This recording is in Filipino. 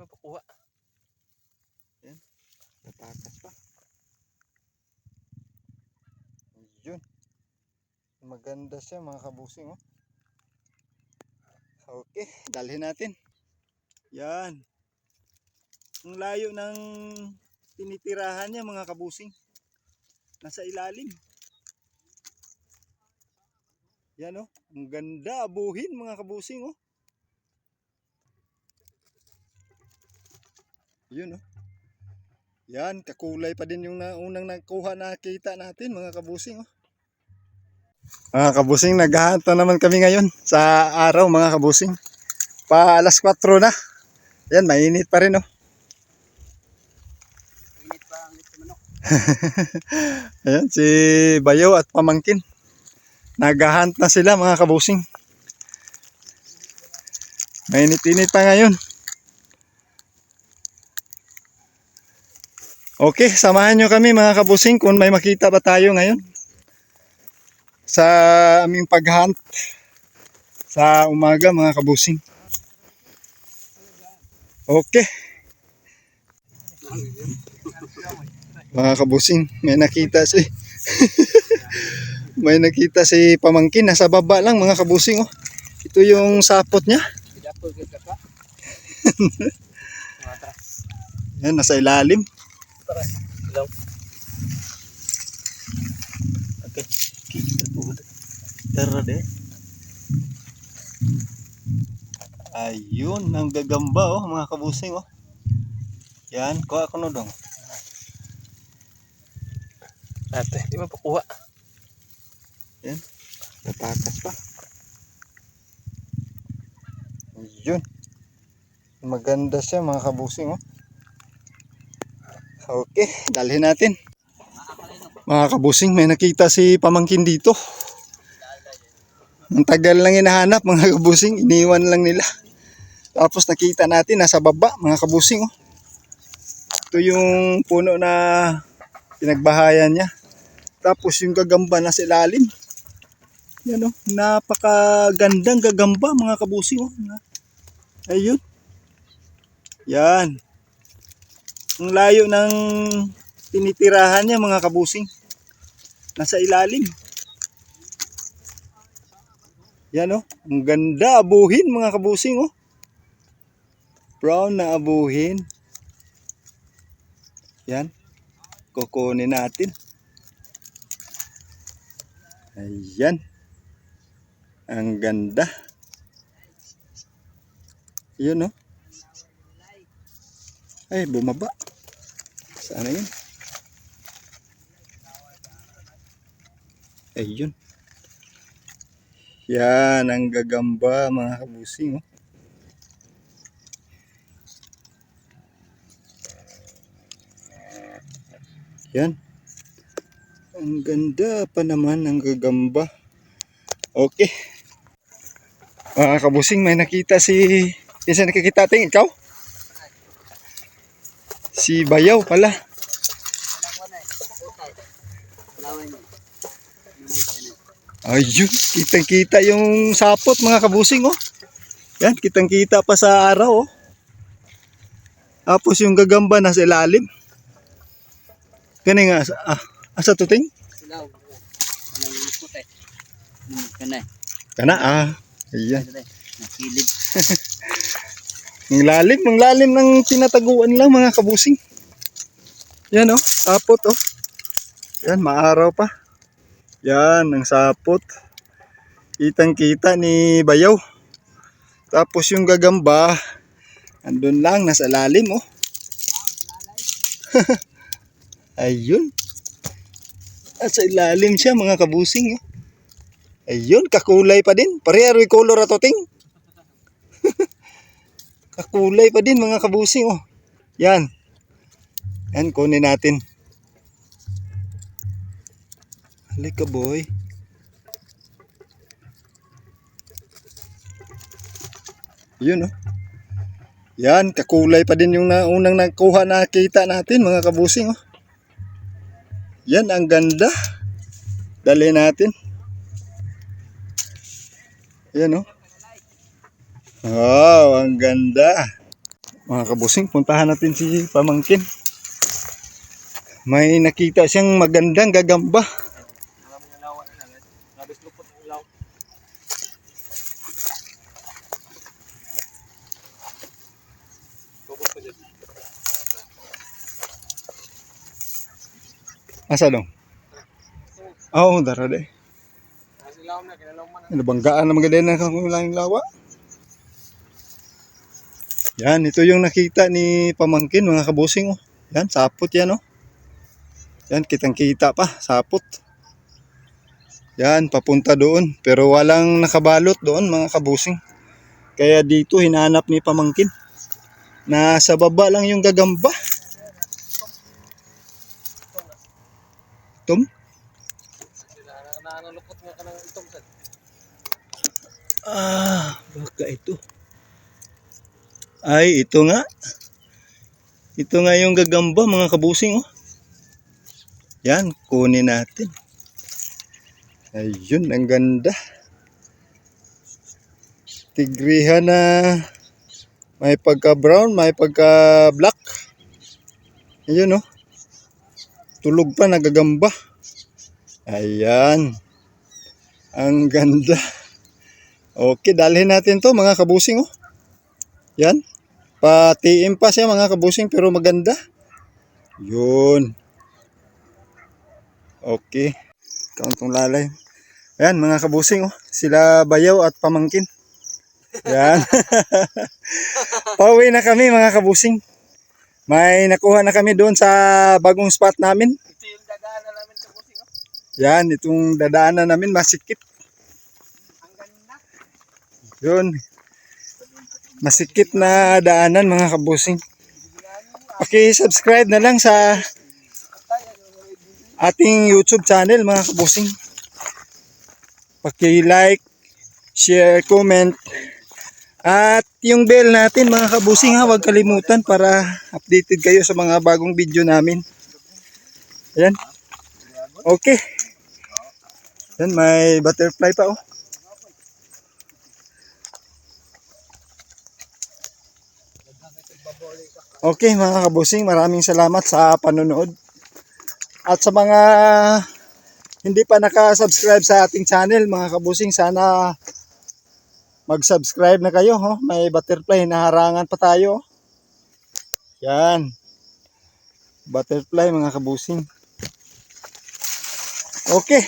mapakuha. Natakas pa. Yun. Maganda siya mga kabusing oh. Okay, dalhin natin. Yan. Ang layo ng tinitirahan niya mga kabusing. Nasa ilalim. Yan oh. Ang ganda abuhin mga kabusing oh. Yun oh. Yan, kakulay pa din yung na, unang nakuha nakita natin mga kabusing. Oh. Mga kabusing, naghahanap na naman kami ngayon sa araw mga kabusing. Pa alas 4 na. Yan, mainit pa rin oh. Init pa ang manok. Ayan, si Bayo at Pamangkin. Naghahunt na sila mga kabusing. Mainit-init pa ngayon. Okay, samahan nyo kami mga kabusing kung may makita ba tayo ngayon. Sa aming paghunt sa umaga mga kabusing. Okay. Mga kabusing, may nakita si may nakita si pamangkin nasa baba lang mga kabusing oh. Ito yung sapot niya. Yan nasa ilalim. Tara. Hello. Okay. Tara de. Ayun, ang gagamba oh mga kabusing oh. Yan, kuha ko no dong. Ate, di mapakuha. Yan, natakas pa. Ayun. Maganda siya mga kabusing oh. Okay, dalhin natin. Mga kabusing, may nakita si pamangkin dito. Ang tagal lang hinahanap mga kabusing, iniwan lang nila. Tapos nakita natin nasa baba mga kabusing oh. Ito yung puno na pinagbahayan niya. Tapos yung gagamba na sa ilalim. Yan oh, napakagandang gagamba mga kabusing oh. Ayun. Yan. Ang layo ng tinitirahan niya mga kabusing. Nasa ilalim. Yan oh, ang ganda abuhin mga kabusing oh. Brown na abuhin. Yan. Kukunin natin. Ayan. Ang ganda. Yun oh. Ay, bumaba. Saan na yun? Ayun. Yan ang gagamba mga kabusing oh. Yan. Ang ganda pa naman ng gagamba. Okay. Mga kabusing, may nakita si... Pinsan nakikita ating ikaw? Si Bayaw pala. Ayun, kitang kita yung sapot mga kabusing oh. Yan, kitang kita pa sa araw oh. Tapos yung gagamba nasa ilalim. Kani nga, ah, asa tuting? Kana ah. Ayan. Nakilid. Ang lalim, ang lalim ng tinataguan lang mga kabusing. Yan oh, sapot oh. Yan, maaraw pa. Yan, ang sapot. Kitang kita ni Bayaw. Tapos yung gagamba, andun lang, nasa lalim oh. Ayun. Nasa ilalim siya mga kabusing oh. Ayun, kakulay pa din. Pareho color ato ting. Kakulay pa din mga kabusing oh. Yan. Yan, kunin natin. Halika boy. Yun oh. Yan, kakulay pa din yung na, unang nakuha nakita natin mga kabusing oh. Yan, ang ganda. Dali natin. Yan oh. Wow, ang ganda. Mga kabusing, puntahan natin si Pamangkin. May nakita siyang magandang gagamba. Asa dong? Oo, oh, dara de. Nabanggaan na maganda na kung lawa. Yan, ito yung nakita ni Pamangkin, mga kabusing. Oh. Yan, sapot yan, oh. Yan, kitang kita pa, sapot. Yan, papunta doon. Pero walang nakabalot doon, mga kabusing. Kaya dito, hinanap ni Pamangkin. Nasa baba lang yung gagamba. Tom? Ah, baka ito. Ay, ito nga. Ito nga yung gagamba, mga kabusing, oh. Yan, kunin natin. Ayun, ang ganda. Tigrihan na may pagka-brown, may pagka-black. Ayun, oh. Tulog pa, nagagamba. Ayan. Ang ganda. Okay, dalhin natin to mga kabusing, oh. Yan. Patiim pa siya mga kabusing pero maganda. Yun. Okay. Kauntong lalay. Ayan mga kabusing oh. Sila bayaw at pamangkin. Yan. Pauwi na kami mga kabusing. May nakuha na kami doon sa bagong spot namin. Ito yung dadaanan namin sa buti. Oh. Yan, itong dadaanan namin masikip. Ang ganda. Yun. Masikip na daanan mga kabusing. Paki-subscribe na lang sa ating YouTube channel mga kabusing. Paki-like, share, comment. At yung bell natin mga kabusing ha, huwag kalimutan para updated kayo sa mga bagong video namin. Ayan. Okay. Yan, may butterfly pa oh. Okay mga kabusing, maraming salamat sa panonood. At sa mga hindi pa naka-subscribe sa ating channel, mga kabusing, sana mag-subscribe na kayo. Oh. May butterfly, naharangan pa tayo. Yan. Butterfly mga kabusing. Okay.